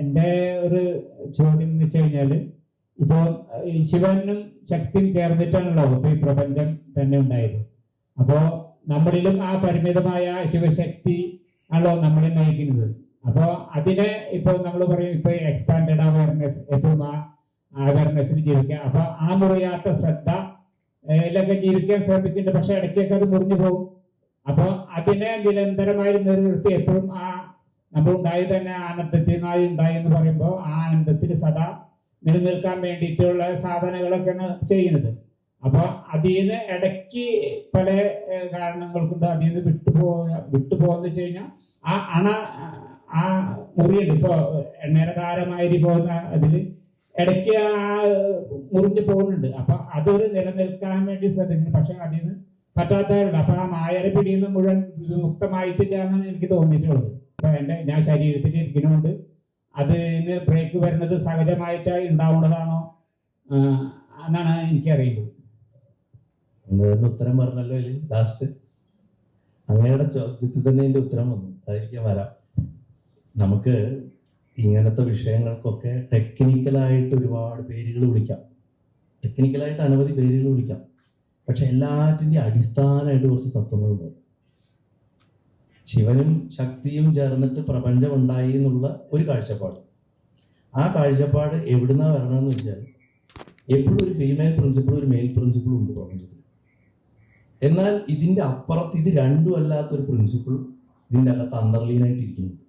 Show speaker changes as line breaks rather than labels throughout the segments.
എന്റെ ഒരു ചോദ്യം എന്ന് വെച്ച് കഴിഞ്ഞാൽ ഇപ്പോ ഈ ശിവനും ശക്തിയും ചേർന്നിട്ടാണല്ലോ ഇപ്പൊ ഈ പ്രപഞ്ചം തന്നെ ഉണ്ടായത്. അപ്പോൾ നമ്മളിലും ആ പരിമിതമായ ശിവശക്തി ആണല്ലോ നമ്മളെ നയിക്കുന്നത്. അപ്പോൾ അതിനെ ഇപ്പൊ നമ്മൾ പറയും ഇപ്പൊ എക്സ്പാൻഡഡ് അവയർനെസ് എപ്പോഴും ആ അവയർനെസ്സിന് ജീവിക്കുക. അപ്പൊ ആ മുറിയാത്ത ശ്രദ്ധ ഇതിലൊക്കെ ജീവിക്കാൻ ശ്രമിക്കുന്നുണ്ട് പക്ഷെ ഇടയ്ക്കൊക്കെ അത് മുറിഞ്ഞു പോകും. അപ്പോൾ അതിനെ നിരന്തരമായി നിലനിർത്തി എപ്പോഴും ആ നമ്മൾ ഉണ്ടായി തന്നെ ആനന്ദത്തിൽ നായി ഉണ്ടായി എന്ന് പറയുമ്പോൾ ആ ആനന്ദത്തിൽ സദാ നിലനിൽക്കാൻ വേണ്ടിയിട്ടുള്ള സാധനങ്ങളൊക്കെയാണ് ചെയ്യുന്നത്. അപ്പൊ അതിൽ നിന്ന് ഇടയ്ക്ക് പല കാരണങ്ങൾ കൊണ്ട് അതിൽ നിന്ന് വിട്ടുപോ വിട്ടുപോകുന്ന വെച്ച് കഴിഞ്ഞാൽ ആ അണ ആ മുറിയുണ്ട്. ഇപ്പോ എണ്ണയുടെ താരമായി പോകുന്ന അതിൽ ഇടയ്ക്ക് ആ മുറിഞ്ഞു പോകുന്നുണ്ട്. അപ്പൊ അതൊരു നിലനിൽക്കാൻ വേണ്ടി ശ്രദ്ധിക്കുന്നു. പക്ഷെ അതിൽ നിന്ന് പറ്റാത്തവരുണ്ട്. അപ്പൊ ആ മായരെ പിടിയിൽ നിന്ന് മുഴുവൻ മുക്തമായിട്ടില്ല എന്നാണ് എനിക്ക് തോന്നിയിട്ടുള്ളത്. എന്റെ ഞാൻ ശരീരത്തിൽ ഇരിക്കുന്നുണ്ട്. അതിന് ബ്രേക്ക് വരുന്നത് സഹജമായിട്ട് ഉണ്ടാവുന്നതാണോ? എന്നാണ് എനിക്കറിയുന്നത്.
ഉത്തരം പറഞ്ഞല്ലോ ലാസ്റ്റ് അങ്ങയുടെ ചോദ്യത്തിൽ തന്നെ എന്റെ ഉത്തരം വന്നു. അതായിരിക്കും വരാം. നമുക്ക് ഇങ്ങനത്തെ വിഷയങ്ങൾക്കൊക്കെ ടെക്നിക്കലായിട്ട് ഒരുപാട് പേരുകൾ വിളിക്കാം. ടെക്നിക്കലായിട്ട് അനവധി പേരുകൾ വിളിക്കാം. പക്ഷെ എല്ലാറ്റിന്റെയും അടിസ്ഥാനമായിട്ട് കുറച്ച് തത്വങ്ങളുണ്ട്. ശിവനും ശക്തിയും ചേർന്നിട്ട് പ്രപഞ്ചം ഉണ്ടായി എന്നുള്ള ഒരു കാഴ്ചപ്പാട്. ആ കാഴ്ചപ്പാട് എവിടുന്നാ വരണമെന്ന് വെച്ചാൽ എപ്പോഴും ഒരു ഫീമെയിൽ പ്രിൻസിപ്പിളും ഒരു മെയിൽ പ്രിൻസിപ്പിളും ഉണ്ട് പ്രപഞ്ചത്തിൽ. എന്നാൽ ഇതിന്റെ അപ്പുറത്ത് ഇത് രണ്ടും അല്ലാത്തൊരു പ്രിൻസിപ്പിൾ ഇതിന്റെ അകത്ത് അന്തർലീനായിട്ട് ഇരിക്കുന്നുണ്ട്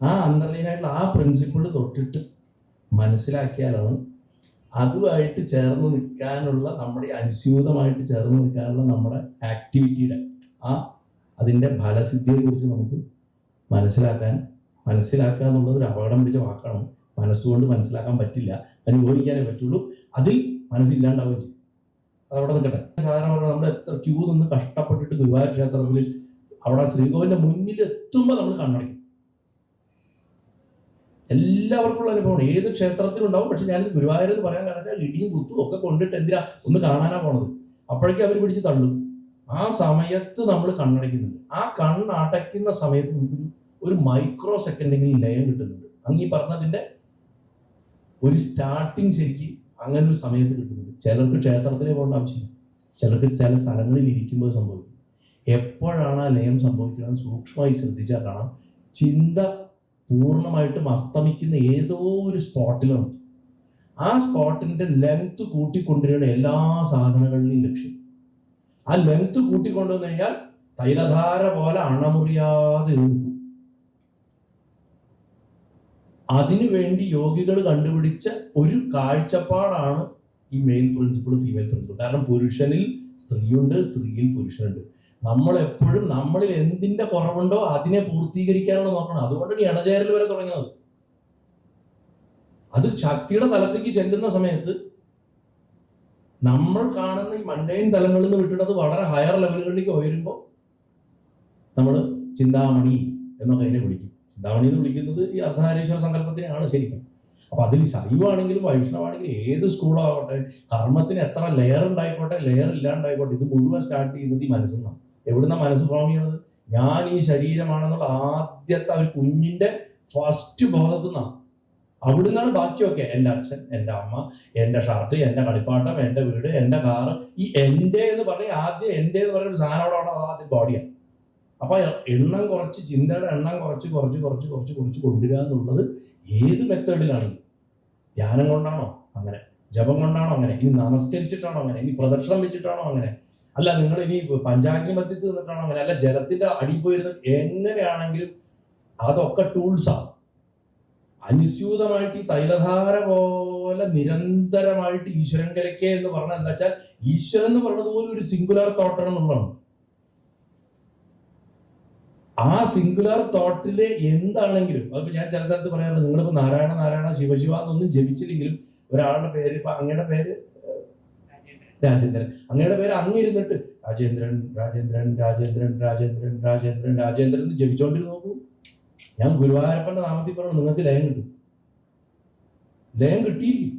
ആ അന്തർലീനായിട്ടുള്ള ആ പ്രിൻസിപ്പിൾ തൊട്ടിട്ട് മനസ്സിലാക്കിയാലാണ് അതുമായിട്ട് ചേർന്ന് നിൽക്കാനുള്ള നമ്മുടെ അനുസ്യൂതമായിട്ട് ചേർന്ന് നിൽക്കാനുള്ള നമ്മുടെ ആക്ടിവിറ്റിയുടെ ആ അതിന്റെ ഫലസിദ്ധിയെക്കുറിച്ച് നമുക്ക് മനസ്സിലാക്കാൻ മനസ്സിലാക്കുക എന്നുള്ളത് ഒരു അപകടം പിടിച്ച വാക്കാണ്. മനസ്സുകൊണ്ട് മനസ്സിലാക്കാൻ പറ്റില്ല. അനുഭവിക്കാനേ പറ്റുള്ളൂ. അതിൽ മനസ്സില്ലാണ്ടാവുകയും ചെയ്യും. അതവിടെ നിൽക്കട്ടെ. സാധാരണ നമ്മൾ എത്ര ക്യൂ നിന്ന് കഷ്ടപ്പെട്ടിട്ട് ഗുരുവായൂർ ക്ഷേത്രത്തിൽ അവിടെ ശ്രീകോവിന്റെ മുന്നിൽ എത്തുമ്പോൾ നമ്മൾ കണ്ണടയ്ക്കും. എല്ലാവർക്കും ഉള്ള അനുഭവമാണ്. ഏത് ക്ഷേത്രത്തിലുണ്ടാവും പക്ഷെ ഞാനിത് ഗുരുവായൂർ എന്ന് പറയാൻ കാരണം വെച്ചാൽ ഇടിയും കുത്തും ഒക്കെ കൊണ്ടിട്ട് എന്തിനാ? ഒന്ന് കാണാനാ പോണത്. അപ്പോഴേക്കും അവർ പിടിച്ച് തള്ളും. ആ സമയത്ത് നമ്മൾ കണ്ണടയ്ക്കുന്നുണ്ട്. ആ കണ്ണ് കണ്ണടയ്ക്കുന്ന സമയത്ത് നമുക്കൊരു ഒരു മൈക്രോ സെക്കൻഡെങ്കിലും ലയം കിട്ടുന്നുണ്ട്. അങ്ങ് ഈ പറഞ്ഞതിന്റെ ഒരു സ്റ്റാർട്ടിങ് ശരിക്ക് അങ്ങനെ ഒരു സമയത്ത് കിട്ടുന്നുണ്ട്. ചിലർക്ക് ക്ഷേത്രത്തിലേ പോകേണ്ട ആവശ്യമില്ല. ചിലർക്ക് ചില സ്ഥലങ്ങളിൽ ഇരിക്കുമ്പോൾ സംഭവിക്കും. എപ്പോഴാണ് ആ ലയം സംഭവിക്കുന്നത് സൂക്ഷ്മമായി ശ്രദ്ധിച്ചാൽ കാണാം. ചിന്ത പൂർണമായിട്ടും അസ്തമിക്കുന്ന ഏതോ ഒരു സ്പോട്ടിലാണ്. ആ സ്പോട്ടിന്റെ ലെങ്ത് കൂട്ടിക്കൊണ്ടിരിക്കുന്ന എല്ലാ സാധനങ്ങളിലെയും ലക്ഷ്യം. ആ ലെങ്ത് കൂട്ടിക്കൊണ്ടുവന്നു കഴിഞ്ഞാൽ തൈലധാര പോലെ അണമുറിയാതെ നിൽക്കും. അതിനു വേണ്ടി യോഗികൾ കണ്ടുപിടിച്ച ഒരു കാഴ്ചപ്പാടാണ് ഈ മെയിൻ പ്രിൻസിപ്പിൾ ഫീമെയിൽ പ്രിൻസിപ്പിൾ കാരണം പുരുഷനിൽ സ്ത്രീയുണ്ട് സ്ത്രീയിൽ പുരുഷനുണ്ട്. നമ്മൾ എപ്പോഴും നമ്മളിൽ എന്തിന്റെ കുറവുണ്ടോ അതിനെ പൂർത്തീകരിക്കാനാണ് നോക്കണം. അതുകൊണ്ടാണ് ഇണചേരൽ വരെ തുടങ്ങുന്നത്. അത് ശക്തിയുടെ തലത്തേക്ക് ചെല്ലുന്ന സമയത്ത് നമ്മൾ കാണുന്ന ഈ മണ്ടൈൻ തലങ്ങളിൽ നിന്ന് വിട്ടിട്ട് വളരെ ഹയർ ലെവലുകളിലേക്ക് ഉയരുമ്പോൾ നമ്മൾ ചിന്താമണി എന്നൊക്കെ അതിനെ വിളിക്കും. ചിന്താമണി എന്ന് വിളിക്കുന്നത് ഈ അർദ്ധനാരീശ്വര സങ്കല്പത്തിനെയാണ് ശരിക്കും. അപ്പൊ അതിൽ ശൈവാണെങ്കിലും വൈഷ്ണവാണെങ്കിലും ഏത് സ്കൂളാവട്ടെ കർമ്മത്തിന് എത്ര ലെയർ ഉണ്ടായിക്കോട്ടെ ലെയർ ഇല്ലാണ്ടായിക്കോട്ടെ ഇത് മുഴുവൻ സ്റ്റാർട്ട് ചെയ്യുന്നത് ഈ മനസ്സിൽ നിന്നാണ്. എവിടുന്ന മനസ്സ് ഫോം ചെയ്യുന്നത്? ഞാൻ ഈ ശരീരമാണെന്നുള്ള ആദ്യത്തെ ഒരു കുഞ്ഞിന്റെ ഫസ്റ്റ് ബോധത്തിൽ നിന്നാണ്. അവിടുന്നാണ് ബാക്കിയൊക്കെ. എന്റെ അച്ഛൻ എന്റെ അമ്മ എന്റെ ഷർട്ട് എന്റെ കളിപ്പാട്ടം എന്റെ വീട് എന്റെ കാറ്. ഈ എന്റെ എന്ന് പറഞ്ഞാൽ ആദ്യം എന്റെ എന്ന് പറയുന്ന സാധനം അവിടെ ഉള്ളത് ആദ്യം ബോഡിയാണ് അപ്പൊ എണ്ണം കുറച്ച് ചിന്തയുടെ എണ്ണം കുറച്ച് കുറച്ച് കുറച്ച് കുറച്ച് കുറച്ച് കൊണ്ടുവരിക എന്നുള്ളത് ഏത് മെത്തേഡിലാണ് ധ്യാനം കൊണ്ടാണോ അങ്ങനെ? ജപം കൊണ്ടാണോ അങ്ങനെ? ഇനി നമസ്കരിച്ചിട്ടാണോ അങ്ങനെ? ഇനി പ്രദക്ഷിണം വെച്ചിട്ടാണോ അങ്ങനെ? അല്ല നിങ്ങൾ ഇനി പഞ്ചാഗ്നി മധ്യത്തിൽ നിന്നിട്ടാണോ അങ്ങനെ? അല്ല ജലത്തിന്റെ അടിയിൽ പോയിരുന്ന എങ്ങനെയാണെങ്കിലും അതൊക്കെ ടൂൾസാണ് അനുസ്യൂതമായിട്ട് ഈ തൈലധാര പോലെ നിരന്തരമായിട്ട് ഈശ്വരൻ കലക്കെ എന്ന് പറഞ്ഞാൽ എന്താ വെച്ചാൽ ഈശ്വരൻ എന്ന് പറയുന്നത് പോലും ഒരു സിംഗുലാർ തോട്ടാണ് എന്നുള്ളതാണ്. ആ സിംഗുലാർ തോട്ടിൽ എന്താണെങ്കിലും അതിപ്പോ ഞാൻ ചില സ്ഥലത്ത് പറയാറുണ്ട് നിങ്ങളിപ്പോ നാരായണ നാരായണ ശിവശിവ എന്നൊന്നും ജപിച്ചില്ലെങ്കിലും ഒരാളുടെ പേര് ഇപ്പൊ അങ്ങയുടെ പേര് രാജേന്ദ്രൻ. അങ്ങയുടെ പേര് അങ്ങിരുന്നിട്ട് രാജേന്ദ്രൻ രാജേന്ദ്രൻ രാജേന്ദ്രൻ രാജേന്ദ്രൻ രാജേന്ദ്രൻ രാജേന്ദ്രൻ എന്ന് ജപിച്ചോണ്ടിരുന്ന് നോക്കൂ. ഞാൻ ഗുരുവായൂരപ്പന്റെ നാമത്തിൽ പറഞ്ഞു നിങ്ങൾക്ക് ലയം കിട്ടും. ലയം കിട്ടിയിരിക്കും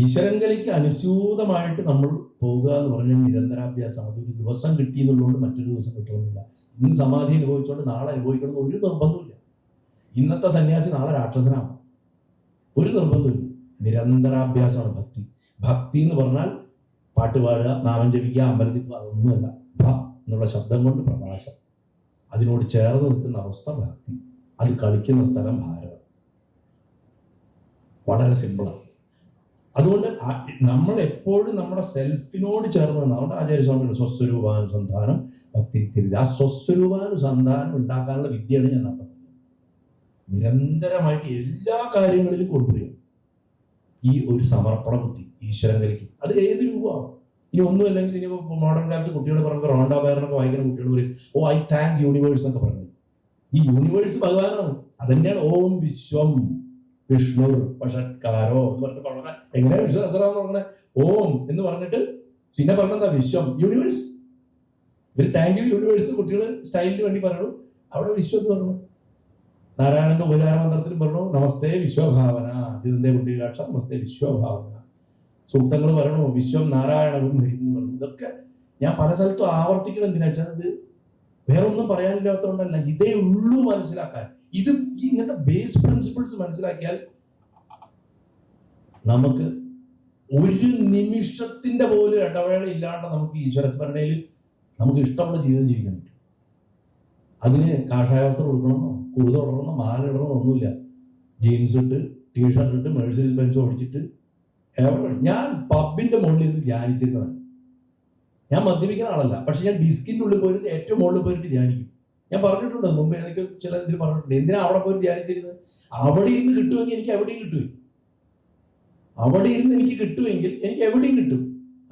ഈശ്വരങ്കലിക്ക് അനുസ്യൂതമായിട്ട് നമ്മൾ പോവുക എന്ന് പറഞ്ഞ നിരന്തരാഭ്യാസം അതൊരു ദിവസം കിട്ടിയെന്നുള്ളതുകൊണ്ട് മറ്റൊരു ദിവസം കിട്ടണമെന്നില്ല. ഇന്ന് സമാധി അനുഭവിച്ചുകൊണ്ട് നാളെ അനുഭവിക്കണം ഒരു നിർബന്ധമില്ല ഇന്നത്തെ സന്യാസി നാളെ രാക്ഷസനാണ്. ഒരു നിർബന്ധമില്ല നിരന്തരാഭ്യാസമാണ് ഭക്തി. ഭക്തി എന്ന് പറഞ്ഞാൽ പാട്ട് പാടുക നാമം ജപിക്കുക അമ്പലത്തിൽ അതൊന്നുമല്ല. ഭ എന്നുള്ള ശബ്ദം കൊണ്ട് പ്രകാശം അതിനോട് ചേർന്ന് നിൽക്കുന്ന അവസ്ഥ ഭക്തി. അത് കളിക്കുന്ന സ്ഥലം ഭാരതം. വളരെ സിമ്പിളാണ് അതുകൊണ്ട് നമ്മൾ എപ്പോഴും നമ്മുടെ സെൽഫിനോട് ചേർന്ന് അതുകൊണ്ട് ആചാര്യസ്വാമിയുടെ സ്വസ്വരൂപാനുസന്ധാനം ഭക്തി തിരിഞ്ഞ് ആ സ്വസ്വരൂപാനുസന്ധാനം ഉണ്ടാക്കാനുള്ള വിദ്യയാണ് ഞാൻ നടത്തുന്നത്. നിരന്തരമായിട്ട് എല്ലാ കാര്യങ്ങളിലും കൊണ്ടുവരും. ഈ ഒരു സമർപ്പണ ബുദ്ധി ഈശ്വരൻ അത് ഏത് രൂപമാണ് ഇനി ഒന്നും അല്ലെങ്കിൽ ഇനി മോഡേൺ കാലത്ത് കുട്ടികൾ പറഞ്ഞത് റോണ്ട ബയറിനൊക്കെ വായിക്കുന്ന കുട്ടികൾ പറയും ഓ ഐ താങ്ക് യൂണിവേഴ്സ് എന്നൊക്കെ പറഞ്ഞു ഈ യൂണിവേഴ്സ് ഭഗവാനാണ്. അതന്നെയാണ് ഓം വിശ്വം വിഷ്ണു പഷത്കാരോ എന്ന് പറഞ്ഞിട്ട് പറഞ്ഞ എങ്ങനെ വിശ്വാസറാന്ന് പറഞ്ഞ ഓം എന്ന് പറഞ്ഞിട്ട് പിന്നെ പറഞ്ഞെന്താ? വിശ്വം. യൂണിവേഴ്സ് ഇവർ താങ്ക് യു യൂണിവേഴ്സ് കുട്ടികൾ സ്റ്റൈലിന് വേണ്ടി പറഞ്ഞു അവിടെ വിശ്വം എന്ന് പറഞ്ഞു. നാരായണന്റെ ഉപചാര മന്ത്രത്തിൽ പറഞ്ഞു നമസ്തേ വിശ്വഭാവന. ജിതന്റെ കുട്ടികളാക്ഷ നമസ്തേ വിശ്വഭാവന. സൂക്തങ്ങൾ വരണോ? വിശ്വം നാരായണവും പറഞ്ഞു ഇതൊക്കെ ഞാൻ പല സ്ഥലത്തും ആവർത്തിക്കണം എന്തിനാ വെച്ചാൽ അത് വേറെ ഒന്നും പറയാനില്ലാത്തതുകൊണ്ടല്ല. ഇതേ ഉള്ളൂ മനസ്സിലാക്കാൻ. ഇത് ഇങ്ങനത്തെ ബേസ് പ്രിൻസിപ്പിൾസ് മനസ്സിലാക്കിയാൽ നമുക്ക് ഒരു നിമിഷത്തിന്റെ പോലും ഇടവേള ഇല്ലാണ്ട് നമുക്ക് ഈശ്വര സ്മരണയിൽ നമുക്ക് ഇഷ്ടമുള്ള ജീവിതം ജീവിക്കാൻ പറ്റും. അതിന് കാഷായ വസ്ത്രം കൊടുക്കണമെന്നോ കുറുത ഇടണമെന്നോ മാല ഇടണമെന്നോ ഒന്നുമില്ല. ജീൻസ് ഇട്ട് ടീഷർട്ട് ഇട്ട് മേഴ്സീസ് ബെൻസ് ഓടിച്ചിട്ട് ഞാൻ പബിന്റെ മുകളിൽ ഇരുന്ന് ധ്യാനിച്ചിരുന്നവൻ ഞാൻ മദ്യപിക്കുന്ന ആളല്ല പക്ഷെ ഞാൻ ഡിസ്കിന്റെ ഉള്ളിൽ പോയിട്ട് ഏറ്റവും മുകളിൽ പോയിട്ട് ധ്യാനിക്കും. ഞാൻ പറഞ്ഞിട്ടുണ്ട് മുമ്പ് ഏതൊക്കെ ചില ഇതിൽ പറഞ്ഞിട്ടുണ്ട് എന്തിനാ അവിടെ പോയി ധ്യാനിച്ചിരുന്നത്? അവിടെ ഇരുന്ന് കിട്ടുമെങ്കിൽ എനിക്ക് എവിടെയും കിട്ടുമേ അവിടെ ഇരുന്ന് എനിക്ക് കിട്ടുമെങ്കിൽ എനിക്ക് എവിടെയും കിട്ടും.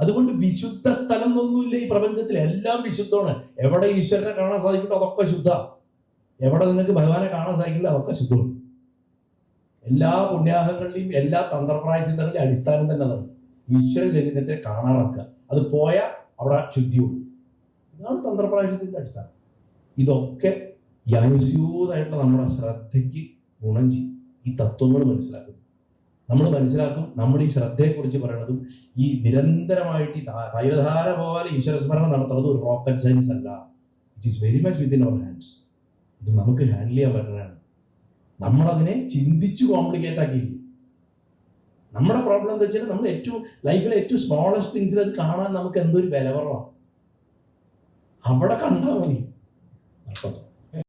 അതുകൊണ്ട് വിശുദ്ധ സ്ഥലം എന്നൊന്നുമില്ല ഈ പ്രപഞ്ചത്തിൽ എല്ലാം വിശുദ്ധമാണ്. എവിടെ ഈശ്വരനെ കാണാൻ സാധിക്കട്ടോ അതൊക്കെ ശുദ്ധ. എവിടെ നിങ്ങൾക്ക് ഭഗവാനെ കാണാൻ സാധിക്കില്ല അതൊക്കെ ശുദ്ധമാണ്. എല്ലാ പുണ്യാഹങ്ങളിലെയും എല്ലാ തന്ത്രപ്രായചിന്തകളുടെയും അടിസ്ഥാനം തന്നെ അതാണ്. ഈശ്വര ചൈതന്യത്തെ കാണാറാക്കുക. അത് പോയാൽ അവിടെ ശുദ്ധിയുള്ളൂ. ഇതാണ് തന്ത്രപ്രായശത്തിന്റെ അടിസ്ഥാനം. ഇതൊക്കെ അനുസ്യൂതായിട്ടുള്ള നമ്മുടെ ശ്രദ്ധയ്ക്ക് ഗുണം ചെയ്യും. ഈ തത്വങ്ങൾ മനസ്സിലാക്കും. നമ്മൾ മനസ്സിലാക്കും നമ്മൾ ഈ ശ്രദ്ധയെക്കുറിച്ച് പറയണതും ഈ നിരന്തരമായിട്ട് ഈ തൈരധാര പോലെ ഈശ്വരസ്മരണം നടത്തുന്നത് ഒരു റോക്കറ്റ് സയൻസ് അല്ല. It is very much within our hands ഇത് നമുക്ക് ഹാൻഡിൽ ചെയ്യാൻ പറ്റുന്നതാണ്. നമ്മളതിനെ ചിന്തിച്ചു കോംപ്ലിക്കേറ്റ് ആക്കിയിരിക്കും നമ്മുടെ പ്രോബ്ലം എന്താ വെച്ചാൽ നമ്മൾ ഏറ്റവും ലൈഫിലെ ഏറ്റവും സ്മോളസ്റ്റ് തിങ്സിൽ അത് കാണാൻ നമുക്ക് എന്തൊരു വില കുറവാണ് അവിടെ കണ്ടാൽ മതി.